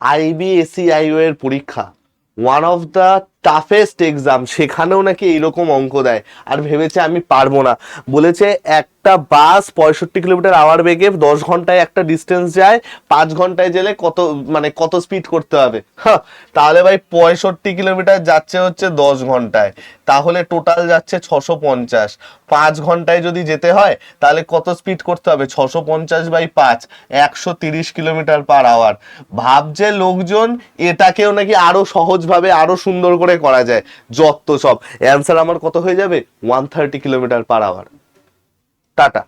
আইবিএসিআইও এর পরীক্ষা one of the toughest exam সেখানেও নাকি এইরকম অঙ্ক দেয়। আর ভেবেছে আমি পারব না। বলেছে, একটা বাস পঁয়ষট্টি কিলোমিটার আওয়ার বেগে দশ ঘন্টায় একটা ডিস্টেন্স যায়, পাঁচ ঘন্টায় গেলে কত মানে কত স্পিড করতে হবে? তাহলে ভাই পঁয়ষট্টি কিলোমিটার যাচ্ছে হচ্ছে দশ ঘন্টায়। তাহলে টোটাল যাচ্ছে ছশো পঞ্চাশ। পাঁচ ঘন্টায় যদি যেতে হয়, তাহলে কত স্পিড করতে হবে? ছশো পঞ্চাশ বাই পাঁচ, একশো তিরিশ কিলোমিটার পার আওয়ার ভাবছে লোকজন, এটাকেও নাকি আরও সহজভাবে, আরও সুন্দর করে করা যায়? যত সব। অ্যান্সার আমার কত হয়ে যাবে? One thirty kilometre per hour tata.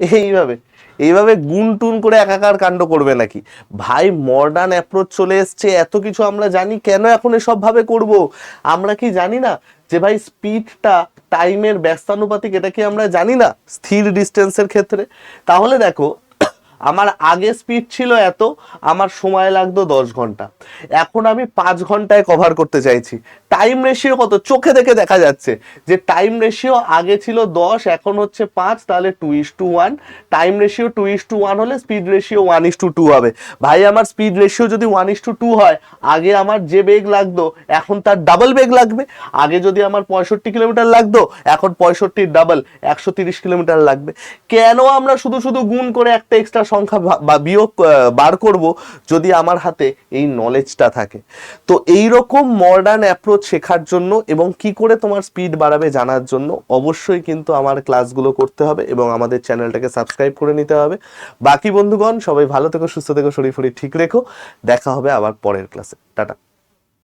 এইভাবে। এইভাবে গুন টুন করে একাকার কাণ্ড করবে নাকি? ভাই মডার্ন অ্যাপ্রোচ চলে এসছে। এত কিছু আমরা জানি, কেন এখন এসব ভাবে করব? আমরা কি জানি না যে ভাই স্পিডটা টাইমের ব্যস্তানুপাতিক, এটা কি আমরা জানি না? স্থির ডিস্টেন্সের ক্ষেত্রে। তাহলে দেখো আমার আগে স্পিড ছিল এত, আমার সময় লাগতো দশ ঘণ্টা। এখন আমি পাঁচ ঘন্টায় কভার করতে চাইছি। টাইম রেশিও কত? চোখে দেখে দেখা যাচ্ছে যে টাইম রেশিও আগে ছিল দশ, এখন হচ্ছে পাঁচ, তাহলে two is to one time ratio two is to one হলে speed ratio one is to two হবে। ভাই, আমার স্পিড রেশিও যদি ওয়ান ইস টু টু হয়, আগে আমার যে বেগ লাগতো, এখন তার ডাবল বেগ লাগবে। আগে যদি আমার পঁয়ষট্টি কিলোমিটার লাগতো, এখন পঁয়ষট্টির ডাবল একশো তিরিশ কিলোমিটার লাগবে। কেন আমরা শুধু শুধু গুণ করে একটা এক্সট্রা সংখ্যা বা বিয়োগ বার করব যদি আমার হাতে এই নলেজটা থাকে। তো এই রকম মডার্ন অ্যাপ্রোচ শেখার জন্য এবং কি করে তোমার স্পিড বাড়াবে জানার জন্য অবশ্যই কিন্তু আমার ক্লাসগুলো করতে হবে এবং আমাদের চ্যানেলটাকে সাবস্ক্রাইব করে নিতে হবে। বাকি বন্ধুগণ, সবাই ভালো থেকো, সুস্থ থেকো শরীর ফরি ঠিক রেখো। দেখা হবে আবার পরের ক্লাসে টাটা।